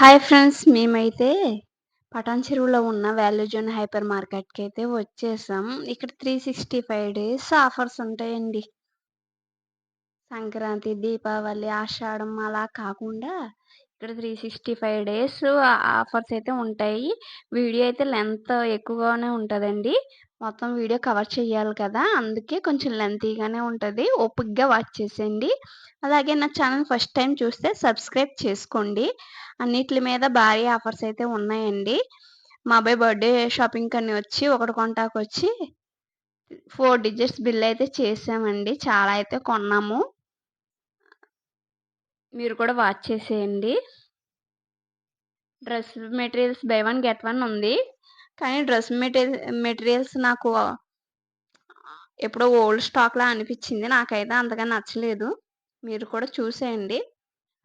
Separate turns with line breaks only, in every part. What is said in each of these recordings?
Hi friends మేమైతే పటాన్ చెరువులో ఉన్న వాల్యూ జోన్ హైపర్ మార్కెట్కి అయితే వచ్చేసాం. ఇక్కడ three sixty five days offers ఉంటాయండి. సంక్రాంతి దీపావళి ఆషాఢం అలా కాకుండా ఇక్కడ three sixty five days offers అయితే ఉంటాయి. వీడియో అయితే లెంత్ ఎక్కువగానే ఉంటుందండి. మొత్తం వీడియో కవర్ చేయాలి కదా అందుకే కొంచెం లెంతీగానే ఉంటుంది. ఓపిక్గా వాచ్ చేసేయండి. అలాగే నా ఛానల్ ఫస్ట్ టైం చూస్తే సబ్స్క్రైబ్ చేసుకోండి. అన్నిటి మీద భారీ ఆఫర్స్ అయితే ఉన్నాయండి. మా అబ్బాయి బర్త్డే షాపింగ్ కని వచ్చి ఒకటి కొంటాకు వచ్చి ఫోర్ డిజిట్స్ బిల్ అయితే చేసామండి. చాలా అయితే కొన్నాము. మీరు కూడా వాచ్ చేసేయండి. Dress materials buy one get one ఉంది. కానీ డ్రెస్ మెటీరియల్ మెటీరియల్స్ నాకు ఎప్పుడో ఓల్డ్ స్టాక్లా అనిపించింది. నాకైతే అంతగా నచ్చలేదు. మీరు కూడా చూసేయండి.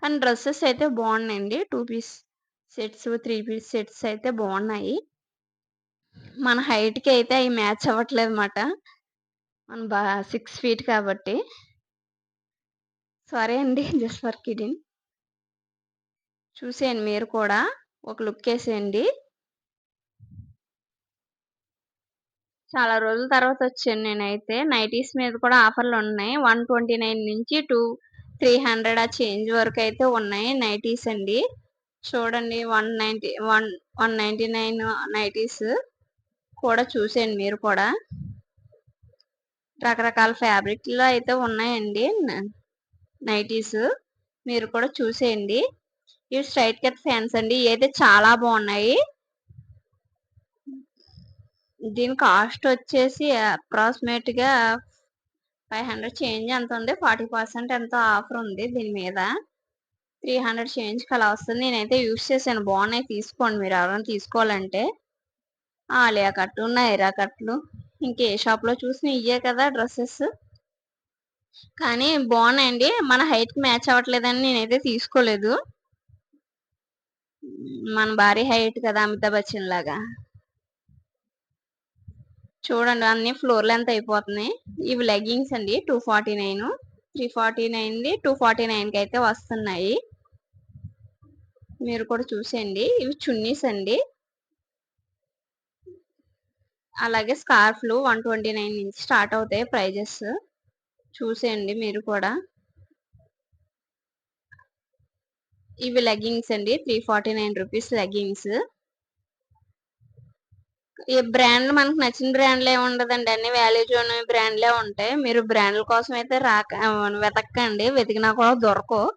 కానీ డ్రెస్సెస్ అయితే బాగున్నాయండి. Two piece sets three piece sets అయితే బాగున్నాయి. మన హైట్కి అయితే అవి మ్యాచ్ అవ్వట్లేదు అనమాట మన బా సిక్స్ ఫీట్ కాబట్టి. సారీ అండి జస్ట్ ఫర్ కిడింగ్ చూసేయండి మీరు కూడా. ఒక లుక్ వేసేయండి. చాలా రోజుల తర్వాత వచ్చాను నేనైతే. నైటీస్ మీద కూడా ఆఫర్లు ఉన్నాయి. వన్ ట్వంటీ నైన్ నుంచి టూ త్రీ హండ్రెడ్ ఆ చేంజ్ వరకు అయితే ఉన్నాయి నైటీస్ అండి. చూడండి one ninety one one ninety nine nighties కూడా చూసేయండి మీరు కూడా. రకరకాల ఫ్యాబ్రిక్లో అయితే ఉన్నాయండి నైటీస్. మీరు కూడా చూసేయండి. ఇవి స్ట్రైట్ కట్ ఫ్యాన్స్ అండి. అయితే చాలా బాగున్నాయి. దీని కాస్ట్ వచ్చేసి అప్రాక్సిమేట్గా ఫైవ్ హండ్రెడ్ చేంజ్ ఎంత ఉంది? ఫార్టీ పర్సెంట్ ఎంతో ఆఫర్ ఉంది దీని మీద. త్రీ హండ్రెడ్ చేంజ్కి అలా వస్తుంది. నేనైతే యూస్ చేశాను. బాగున్నాయి. తీసుకోండి. మీరు ఎవరైనా తీసుకోవాలంటే. ఆలియా కట్లు నైరా కట్లు. ఇంకే షాప్లో చూసిన ఇయ్యే కదా డ్రెస్సెస్. కానీ బాగున్నాయండి. మన హైట్కి మ్యాచ్ అవ్వట్లేదని నేనైతే తీసుకోలేదు. మన భారీ హైట్ కదా అమితాబ్ బచ్చన్ లాగా. చూడండి అన్ని ఫ్లోర్ లెంత్ అయిపోతున్నాయి. ఇవి లెగ్గింగ్స్ అండి two forty nine. Three forty nine two forty నైన్కి అయితే వస్తున్నాయి. మీరు కూడా చూసేయండి ఇవి చున్నీస్ అండి. అలాగే స్కార్ఫ్లు వన్ ట్వంటీ నైన్ నుంచి స్టార్ట్ అవుతాయి ప్రైజెస్. చూసేయండి మీరు కూడా. ఇవి లెగ్గింగ్స్ అండి three forty nine rupees leggings. ఈ బ్రాండ్ మనకు నచ్చిన బ్రాండ్లే ఉండదండి. అన్ని వాల్యూ జోన్ బ్రాండ్లే ఉంటాయి. మీరు బ్రాండ్ల కోసం అయితే రాక వెతకండి. వెతికినా కూడా దొరకవు.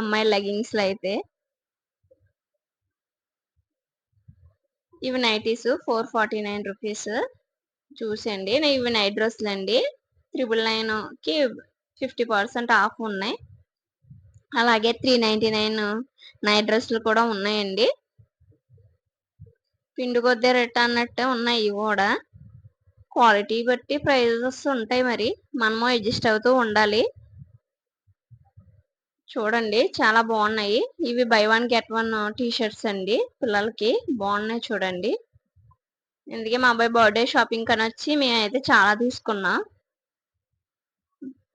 అమ్మాయి లెగ్గింగ్స్లో అయితే. ఇవి nighties four forty nine rupees. చూసండి ఇవి నైట్ డ్రెస్సులు అండి. త్రిబుల్ నైన్కి ఫిఫ్టీ పర్సెంట్ ఆఫ్ ఉన్నాయి. అలాగే త్రీ నైంటీ నైన్ నైట్ డ్రెస్సులు కూడా ఉన్నాయండి. పిండి కొద్ది రేట్ అన్నట్టే ఉన్నాయి ఇవి కూడా. క్వాలిటీ బట్టి ప్రైజెస్ ఉంటాయి మరి. మనము అడ్జస్ట్ అవుతూ ఉండాలి. చూడండి చాలా బాగున్నాయి. ఇవి buy one get one T shirts అండి పిల్లలకి. బాగున్నాయి చూడండి. ఎందుకే మా అబ్బాయి బర్త్డే షాపింగ్ కని వచ్చి మేమైతే చాలా తీసుకున్నాం.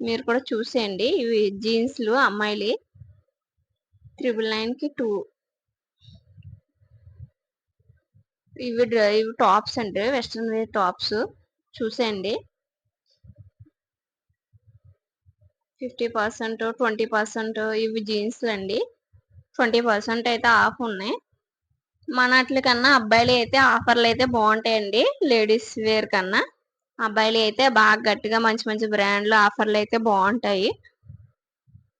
మీరు కూడా చూసేయండి. ఇవి జీన్స్లు అమ్మాయిలు త్రిబుల్ నైన్కి టూ ఇవి ఇవి టాప్స్ అండి. వెస్ట్రన్ వేర్ టాప్స్ చూసేయండి. ఫిఫ్టీ పర్సెంట్ ట్వంటీ పర్సెంట్ ఇవి జీన్స్లు అండి ట్వంటీ పర్సెంట్ అయితే ఆఫ్ ఉన్నాయి. మన కన్నా అబ్బాయిలు అయితే ఆఫర్లు అయితే బాగుంటాయండి. లేడీస్ వేర్ కన్నా అబ్బాయిలు అయితే బాగా గట్టిగా మంచి మంచి బ్రాండ్లు ఆఫర్లు అయితే బాగుంటాయి.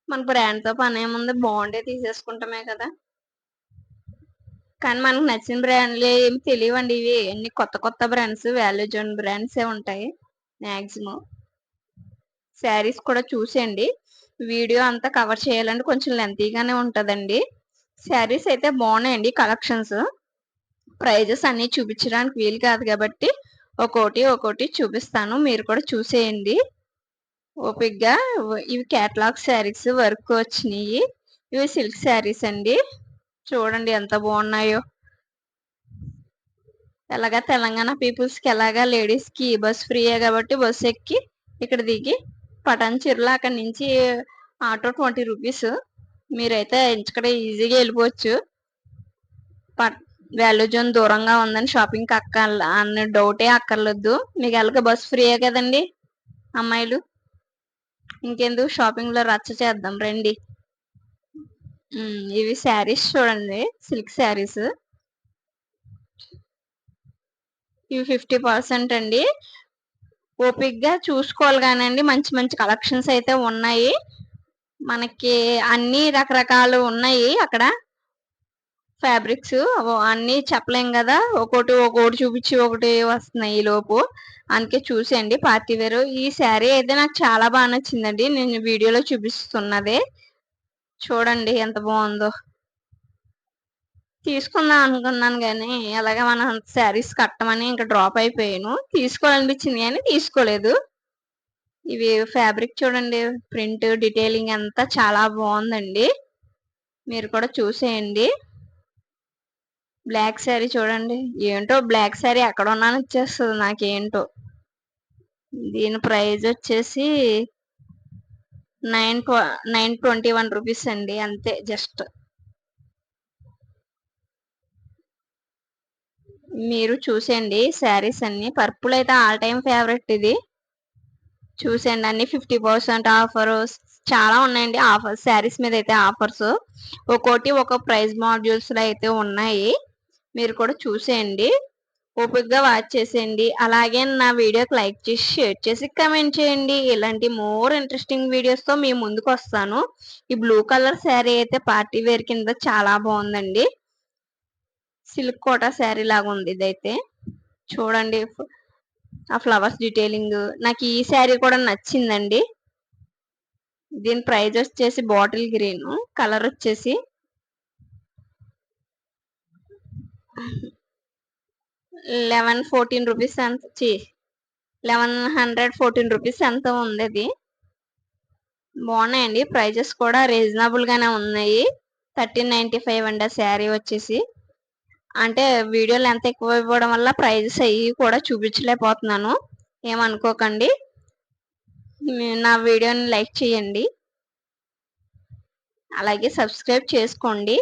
మన బ్రాండ్తో పని ఏముంది? బాగుండే తీసేసుకుంటామే కదా. కానీ మనకు నచ్చిన బ్రాండ్లు ఏమి తెలియవండి ఇవి. అన్ని కొత్త కొత్త బ్రాండ్స్ వాల్యూ జోన్ బ్రాండ్సే ఉంటాయి మ్యాక్సిమం శారీస్ కూడా చూసేయండి. వీడియో అంతా కవర్ చేయాలంటే కొంచెం లెంతీగానే ఉంటుందండి. శారీస్ అయితే బాగున్నాయండి కలెక్షన్స్ ప్రైజెస్ అన్నీ చూపించడానికి వీలు కాదు కాబట్టి ఒక్కోటి ఒక్కోటి చూపిస్తాను. మీరు కూడా చూసేయండి. ఓపిక్గా ఇవి క్యాటలాగ్ శారీస్ వర్క్ వచ్చినాయి. ఇవి సిల్క్ శారీస్ అండి. చూడండి ఎంత బాగున్నాయో. ఎలాగా తెలంగాణ పీపుల్స్కి ఎలాగా లేడీస్కి బస్ ఫ్రీయే కాబట్టి బస్ ఎక్కి ఇక్కడ దిగి పటాన్ చీరలో అక్కడి నుంచి ఆటో ట్వంటీ రూపీస్ మీరైతే ఇక్కడ ఈజీగా వెళ్ళిపోవచ్చు. పట్ వాల్యూ జోన్ దూరంగా ఉందని షాపింగ్ అక్క అన్న డౌటే అక్కర్లేదు మీకు ఎలాగ బస్ ఫ్రీయే కదండి అమ్మాయిలు. ఇంకెందుకు షాపింగ్లో రచ్చ చేద్దాం రండి. ఇవి శారీస్ చూడండి సిల్క్ శారీస్. ఇవి ఫిఫ్టీ పర్సెంట్ అండి. ఓపిక్గా చూసుకోవాలి కానండి మంచి మంచి కలెక్షన్స్ అయితే ఉన్నాయి. మనకి అన్ని రకరకాలు ఉన్నాయి అక్కడ. ఫ్యాబ్రిక్స్ అన్ని చెప్పలేం కదా ఒకటి ఒకటి చూపించి ఒకటి వస్తున్నాయి ఈ లోపు. అందుకే చూసేయండి పార్టీ ఈ శారీ అయితే నాకు చాలా బాగా నచ్చిందండి. నేను వీడియోలో చూపిస్తున్నదే. చూడండి ఎంత బాగుందో. తీసుకుందాం అనుకున్నాను కానీ అలాగే మనం శారీస్ కట్టమని ఇంకా డ్రాప్ అయిపోయాను. తీసుకోవాలనిపించింది కానీ తీసుకోలేదు. ఇవి ఫ్యాబ్రిక్ చూడండి ప్రింట్ డీటెయిలింగ్ అంతా చాలా బాగుందండి. మీరు కూడా చూసేయండి. బ్లాక్ శారీ చూడండి ఏంటో బ్లాక్ శారీ ఎక్కడ ఉన్నాను వచ్చేస్తుంది నాకేంటో. దీని ప్రైజ్ వచ్చేసి nine nine twenty one rupees అండి అంతే జస్ట్. మీరు చూసేయండి శారీస్ అన్ని. పర్పుల్ అయితే ఆల్ టైమ్ ఫేవరెట్ ఇది. చూసేయండి అన్ని ఫిఫ్టీ పర్సెంట్ ఆఫర్. చాలా ఉన్నాయండి ఆఫర్స్ శారీస్ మీద అయితే ఆఫర్స్. ఒక్కోటి ఒక ప్రైజ్ మాడ్యూల్స్లో అయితే ఉన్నాయి. మీరు కూడా చూసేయండి. ఓపిక్గా వాచ్ చేసేయండి. అలాగే నా వీడియోకి లైక్ చేసి షేర్ చేసి కమెంట్ చేయండి. ఇలాంటి మోర్ ఇంట్రెస్టింగ్ వీడియోస్తో మీ ముందుకు వస్తాను. ఈ బ్లూ కలర్ శారీ అయితే పార్టీ వేర్ కింద చాలా బాగుందండి. సిల్క్ కోటా శారీ లాగా ఉంది ఇదైతే. చూడండి ఆ ఫ్లవర్స్ డీటెయిలింగ్ నాకు ఈ శారీ కూడా నచ్చిందండి. దీని ప్రైస్ వచ్చేసి బాటిల్ గ్రీన్ కలర్ వచ్చేసి లెవెన్ ఫోర్టీన్ రూపీస్ ఎంత చి లెవెన్ హండ్రెడ్ ఫోర్టీన్ రూపీస్ ఎంత ఉంది అది బాగున్నాయండి. ప్రైజెస్ కూడా రీజనబుల్ గానే ఉన్నాయి. థర్టీన్ నైన్టీ ఫైవ్ అండి ఆ శారీ వచ్చేసి. అంటే వీడియోలు ఎంత ఎక్కువ ఇవ్వడం వల్ల ప్రైజెస్ అవి కూడా చూపించలేకపోతున్నాను. ఏమనుకోకండి. నా వీడియోని లైక్ చేయండి. అలాగే సబ్స్క్రైబ్ చేసుకోండి.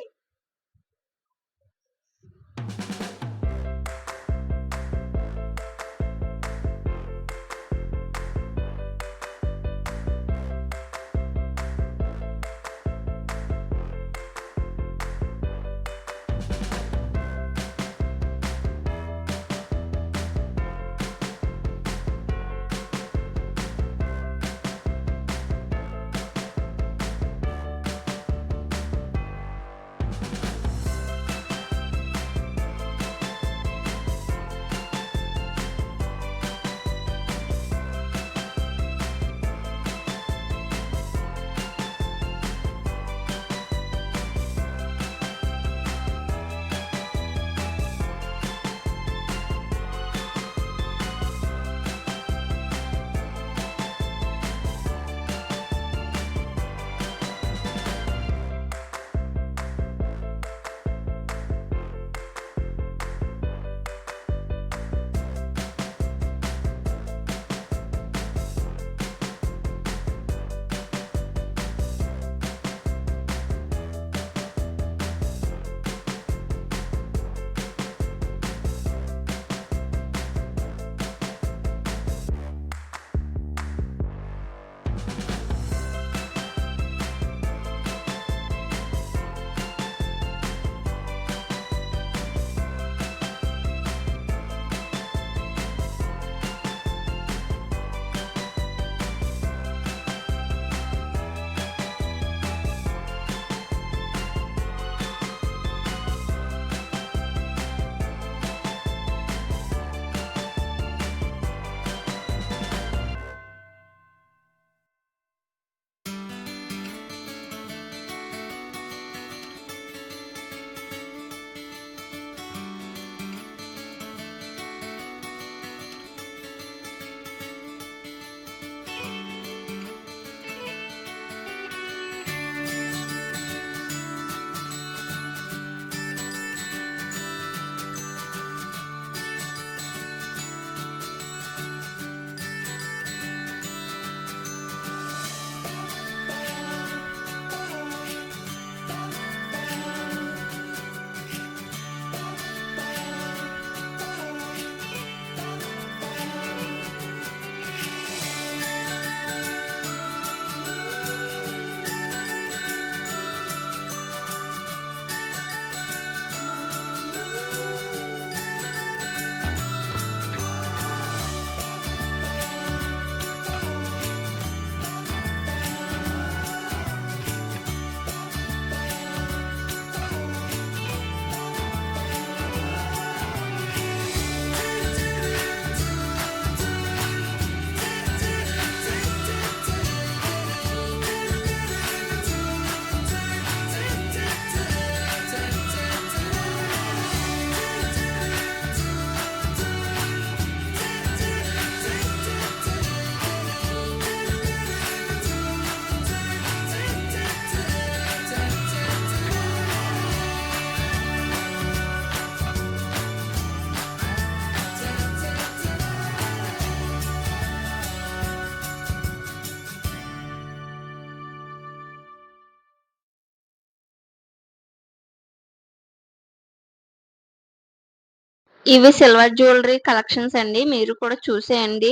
ఇవి సిల్వర్ జ్యువెలరీ కలెక్షన్స్ అండి. మీరు కూడా చూసేయండి.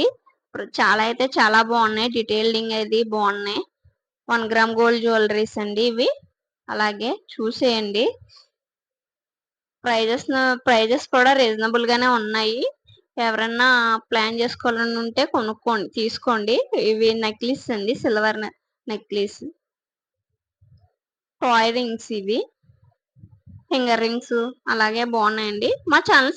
చాలా అయితే చాలా బాగున్నాయి. డీటెయిలింగ్ అది బాగున్నాయి. వన్ గ్రామ్ గోల్డ్ జ్యువెలరీస్ అండి ఇవి. అలాగే చూసేయండి. ప్రైజెస్ ప్రైజెస్ కూడా రీజనబుల్ గానే ఉన్నాయి. ఎవరన్నా ప్లాన్ చేసుకోవాలని ఉంటే కొనుక్కోండి తీసుకోండి. ఇవి నెక్లెస్ అండి సిల్వర్ నెక్లెస్. టాయ్ రింగ్స్ ఇవి. ఫింగర్ రింగ్స్ అలాగే బాగున్నాయండి. మా ఛానల్